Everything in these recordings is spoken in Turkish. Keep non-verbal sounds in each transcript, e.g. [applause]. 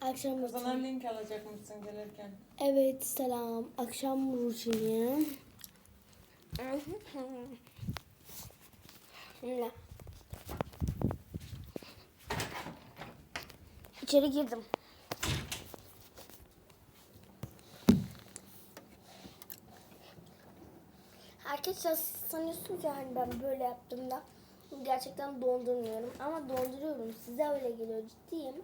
Akşam Kazana rutini. link alacakmışsın gelirken. Evet selam. Akşam. Şimdi. İçeri girdim. Arkadaşlar siz sanıyorsunuz ya hani ben böyle yaptığımda gerçekten dondurmuyorum ama donduruyorum. Size öyle geliyor ciddiyim.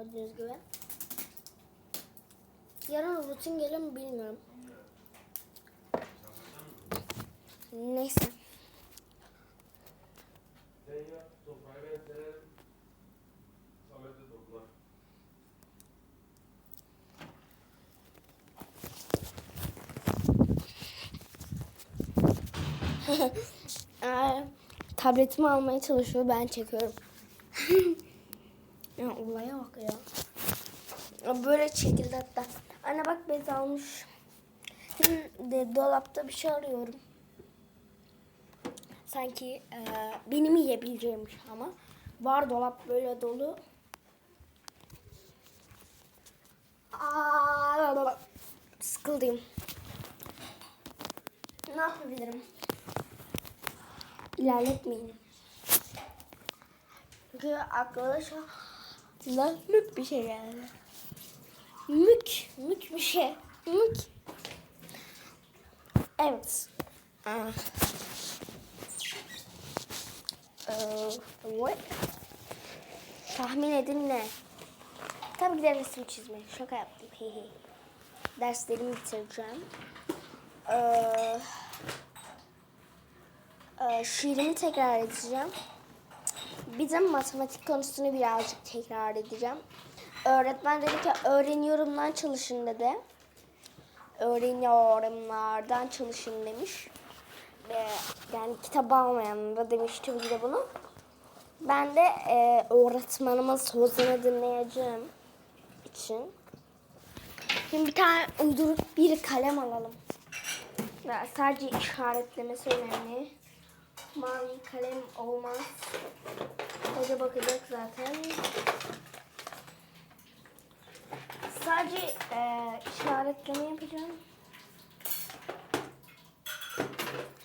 Gördüğünüz gibi. Yarın rutin gelir mi bilmiyorum. Neyse. [laughs] Tabletimi almaya çalışıyor ben çekiyorum. [laughs] ya olaya bak ya. Böyle çekildi hatta. Anne bak bez almış. Şimdi dolapta bir şey arıyorum. Sanki e, benim yiyebileceğimmiş ama. Var dolap böyle dolu. Aa, sıkıldım. Ne yapabilirim? İlerletmeyin. Çünkü aklıma anda mük bir şey geldi. Mük, mük bir şey. Mük. Evet. Ah. Ee, what? Tahmin edin ne? Tabii ki de resim çizme. Şaka yaptım. Hehe. Derslerimi bitireceğim. Ee, e, şiirimi tekrar edeceğim. Bir de matematik konusunu birazcık tekrar edeceğim. Öğretmen dedi ki öğreniyorumdan çalışın dedi. Öğreniyorumlardan çalışın demiş. Ve yani kitabı almayan da demiş tabii ki de bunu. Ben de e, öğretmenimin sözünü dinleyeceğim için. Şimdi bir tane uyduruk bir kalem alalım. Sadece işaretlemesi önemli. Mavi kalem olmaz. Hoca bakacak zaten. Sadece eee işaretleme yapacağım.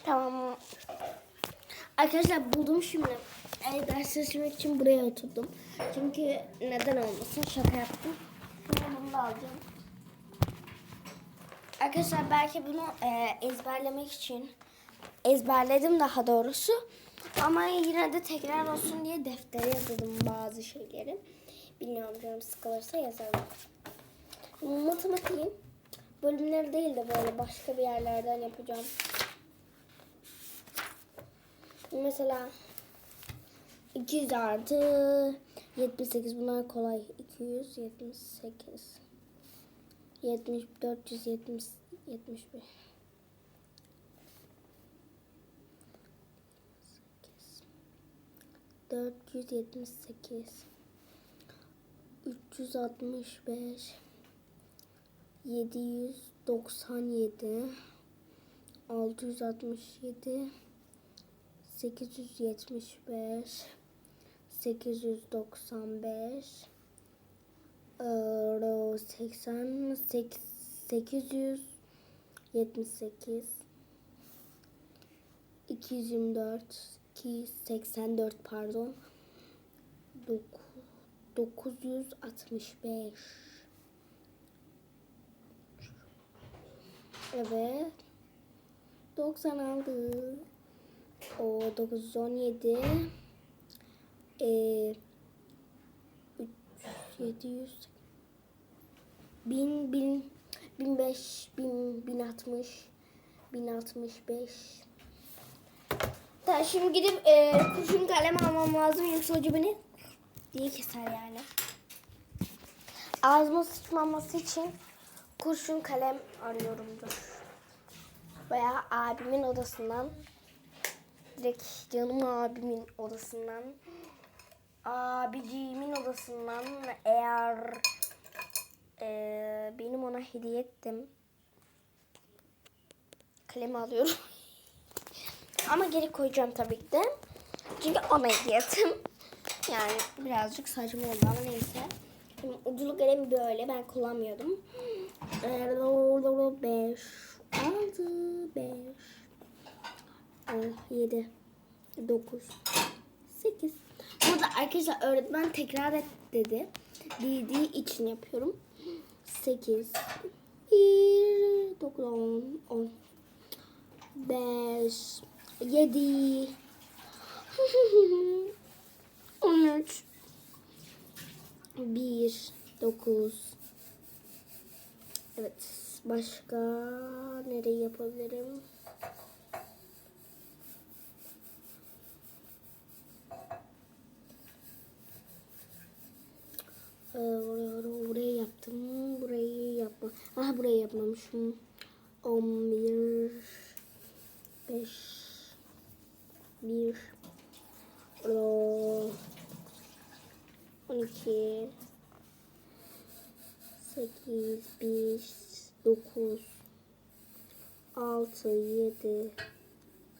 Tamam. Arkadaşlar buldum şimdi. E, ders çalışmak için buraya oturdum. Çünkü neden olmasın şaka yaptım. Şimdi bunu da alacağım. Arkadaşlar belki bunu e, ezberlemek için ezberledim daha doğrusu. Ama yine de tekrar olsun diye deftere yazdım bazı şeyleri. Bilmiyorum canım sıkılırsa yazarım. Matematiğin bölümleri değil de böyle başka bir yerlerden yapacağım. Mesela 200 artı 78 bunlar kolay. 278 70 470 71 478 365 797 667 875 895 Euro 80 878 224 284 pardon. 965 Evet. 96 o 917 e, 700 1000 1000 1005 1000 1060 1065 Tamam şimdi gidip e, kurşun kalem almam lazım yoksa hoca beni diye keser yani. Ağzıma sıçmaması için kurşun kalem arıyorumdur. Veya abimin odasından direkt canım abimin odasından abiciğimin odasından eğer e, benim ona hediye ettim kalemi alıyorum. Ama geri koyacağım tabii ki de. Çünkü ona hediyetim. [laughs] Yani birazcık saçma oldu ama neyse. Şimdi uculu kalem böyle. Ben kullanmıyordum. 5 6 5 7 9 8 Burada arkadaşlar öğretmen tekrar et dedi. Dediği için yapıyorum. 8 1 9 10 10 5 7 13 1 9 Evet başka nereyi yapabilirim? Ee, oraya yaptım. Burayı yapma. Ah burayı yapmamışım. 11 5 1 12 8 5 9 6 7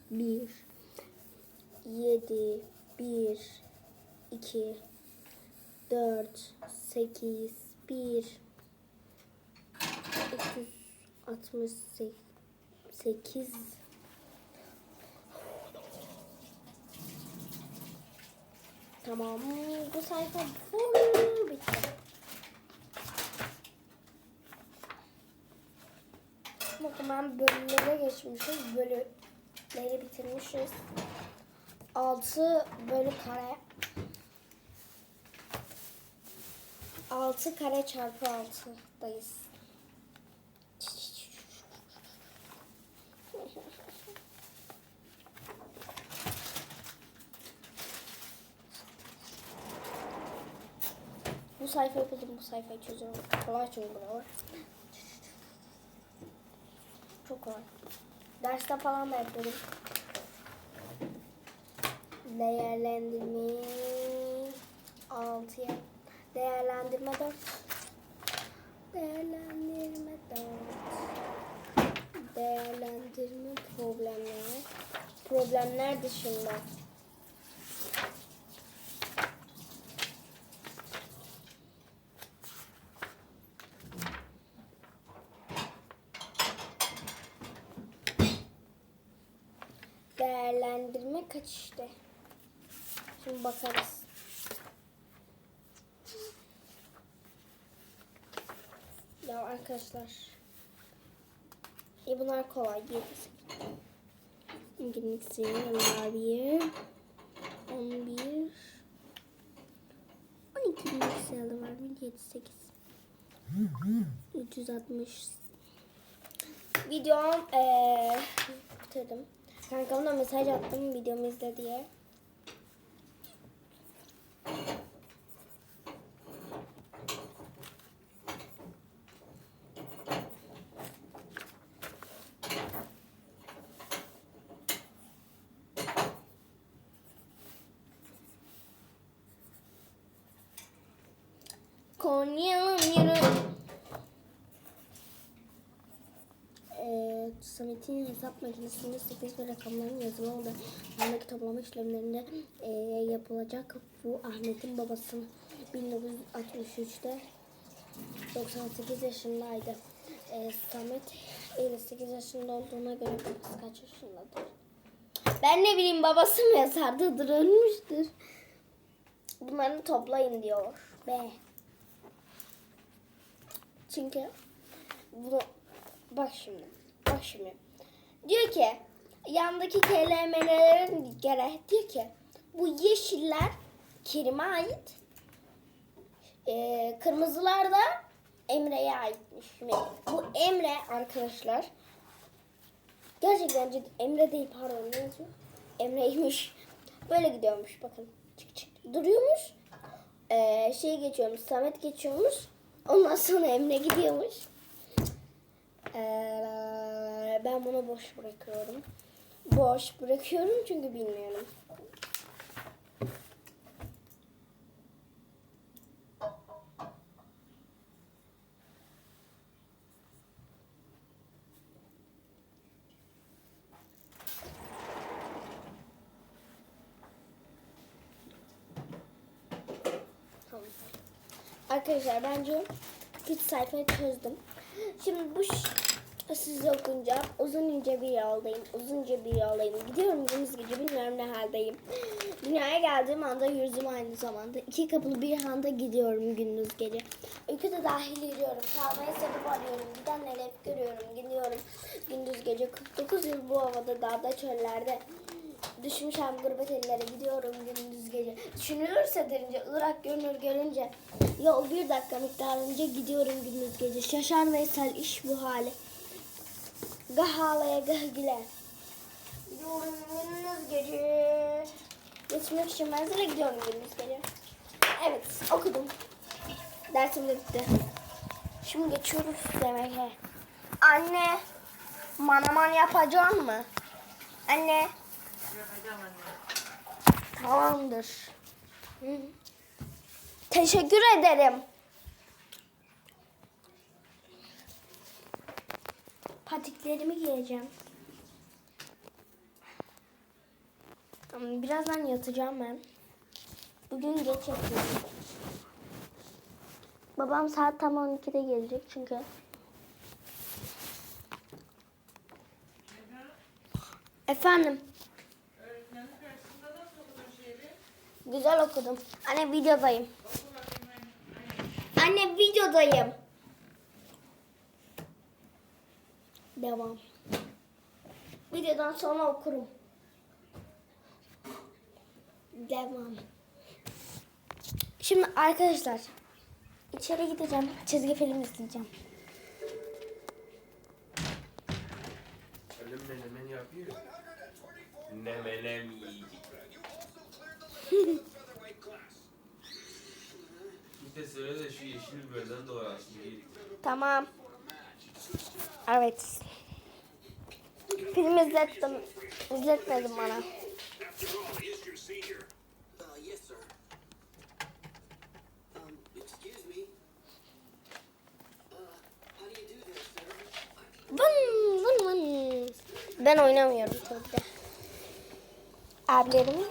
1 7 1 2 4 8 1 368 Tamam. Bu sayfa full bitti. Bakın ben bölümlere geçmişiz. Bölümleri bitirmişiz. 6 bölü kare. 6 kare çarpı 6'dayız. Bu sayfayı buldum, bu sayfayı çözüyorum. Kolay çünkü bu var. Çok kolay. Derste falan da yapıyorum. Değerlendirme 6'ya. Değerlendirme 4. Değerlendirme 4. Değerlendirme problemler. Problemler dışında. Değerlendirme kaç işte. Şimdi bakarız. Ya arkadaşlar. Ya bunlar kolay. Gerisi. İngilizce bunlar bir. 11 12 İngilizce var. 7 8 360 Videom eee bitirdim. Kankama mesaj attım videomu izle diye. Konya'nın yürü. Ee, Samet'in hesap makinesinde 8 ve rakamların yazılı olduğu andaki toplama işlemlerinde ee, yapılacak. Bu Ahmet'in babası 1963'te 98 yaşındaydı. Ee, Samet 58 yaşında olduğuna göre kaç yaşındadır? Ben ne bileyim babası mı yazardıdır ölmüştür. Bunları toplayın diyor. B. Çünkü bunu bak şimdi. Bak şimdi. Diyor ki yandaki kelimeler'in göre diyor ki bu yeşiller Kerim'e ait. Ee, kırmızılar da Emre'ye aitmiş. Şimdi bu Emre arkadaşlar gerçekten ciddi Emre değil pardon ne? Emre'ymiş. Böyle gidiyormuş bakın. Çık çık duruyormuş. Ee, şey geçiyormuş Samet geçiyormuş. Ondan sonra Emre gidiyormuş. Ee, ee, ben bunu boş bırakıyorum. Boş bırakıyorum çünkü bilmiyorum. Tamam. Arkadaşlar bence 43 sayfayı çözdüm. Şimdi bu size okunca uzun ince bir yoldayım. Uzunca bir yoldayım. Gidiyorum gündüz gece bilmiyorum ne haldeyim. Dünyaya geldiğim anda yürüdüm aynı zamanda. İki kapılı bir handa gidiyorum gündüz gece. Ülkede dahil yürüyorum. Kalmaya sebep arıyorum. Gidenleri hep görüyorum. Gidiyorum gündüz gece. 49 yıl bu havada dağda çöllerde. Düşmüşem gurbet ellere gidiyorum gündüz gece. Düşünülürse derince Irak görünür görünce yol bir dakika miktarınca gidiyorum gündüz gece. Şaşar Veysel iş bu hali. Gah ağlaya gah güle. Gidiyorum gündüz gece. Geçmek için menzile gidiyorum gündüz gece. Evet okudum. Dersim de bitti. Şimdi geçiyoruz yemeğe. Anne manaman yapacak mı? Anne. Tamamdır. Hı. Teşekkür ederim. Patiklerimi giyeceğim. Birazdan yatacağım ben. Bugün geç yatıyorum. Babam saat tam 12'de gelecek çünkü. Efendim. Güzel okudum. Anne videodayım. Anne videodayım. Devam. Videodan sonra okurum. Devam. Şimdi arkadaşlar içeri gideceğim. Çizgi film izleyeceğim. Annem menemen yapıyor. Ne menem yiyecek. Bir de söyle de şu yeşil biberden doğrasın. Yiğit. Tamam. Evet. Film izlettim. İzletmedim bana. Vın vın vın. Ben oynamıyorum tabii de. Abilerimin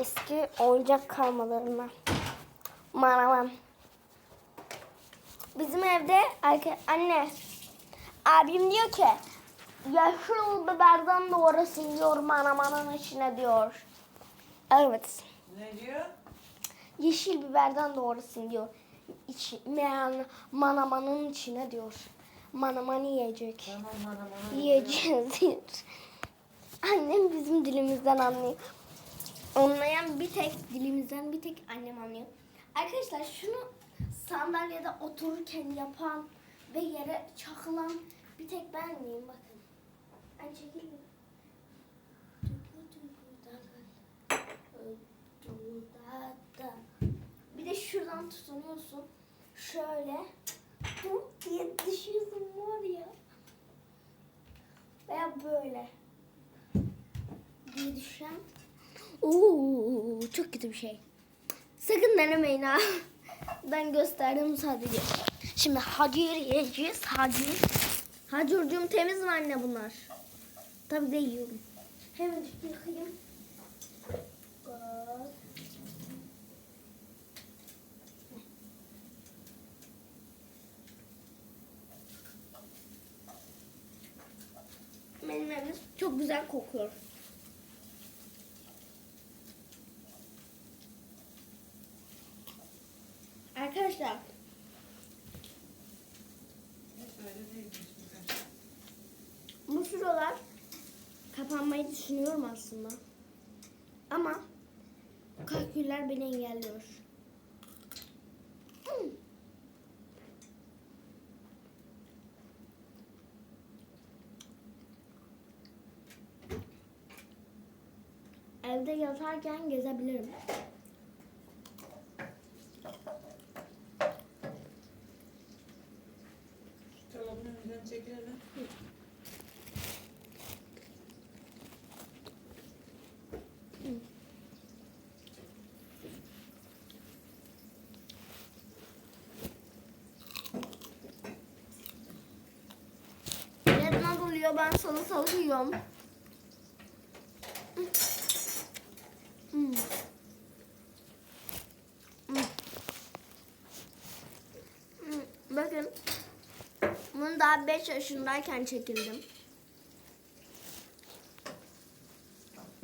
eski oyuncak kalmalarından. Manaman. Bizim evde anne abim diyor ki yaşlı biberden doğrasın diyor manamanın içine diyor. Evet. Ne diyor? Yeşil biberden doğrasın diyor. İçi, meğer manamanın içine diyor. Manaman yiyecek. Tamam. Yiyeceğiz diyor. Annem bizim dilimizden anlıyor. Anlayan bir tek dilimizden bir tek annem anlıyor. Arkadaşlar şunu sandalyede otururken yapan ve yere çakılan bir tek ben miyim bakın. Bir. De şuradan tutunuyorsun. Şöyle. Bu diye düşüyorsun var ya. Veya böyle. Diye düşen. Oo, çok kötü bir şey. Sakın denemeyin ha. Ben gösterdim sadece. Şimdi hacır yiyeceğiz. Hacır. Hacurcuğum temiz mi anne bunlar? Tabii de yiyorum. Hemen yıkayayım. Evim çok güzel kokuyor. Arkadaşlar bu kapanmayı düşünüyorum aslında. Ama kalküller beni engelliyor. Hmm. Evde yatarken gezebilirim. Dolabın önünden çekilelim. Ben salatalık yiyorum. Bakın. Bunu daha 5 yaşındayken çekildim.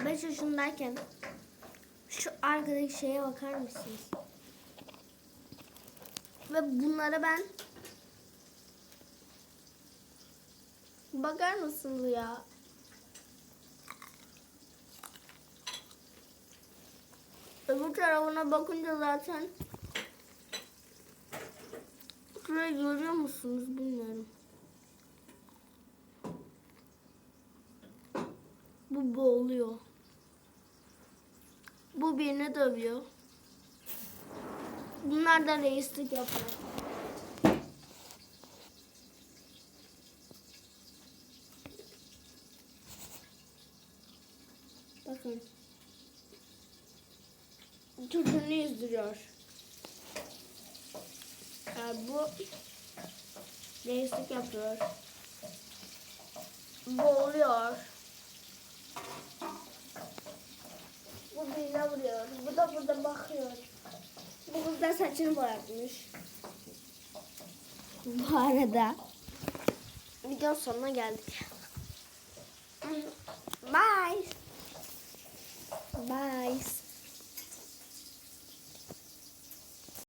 5 yaşındayken şu arkadaki şeye bakar mısınız? Ve bunlara ben bakar mısınız ya? Öbür tarafına bakınca zaten Şurayı görüyor musunuz bilmiyorum. Bu boğuluyor. Bu birini dövüyor. Bunlar da reislik yapıyor. Bakın. Çocuğunu yüzdürüyor. Ee, bu reislik yapıyor. Boğuluyor. Bu birine vuruyor. Bu da burada bakıyor. Bu burada saçını boyatmış. Bu arada video sonuna geldik. Bye. Bye.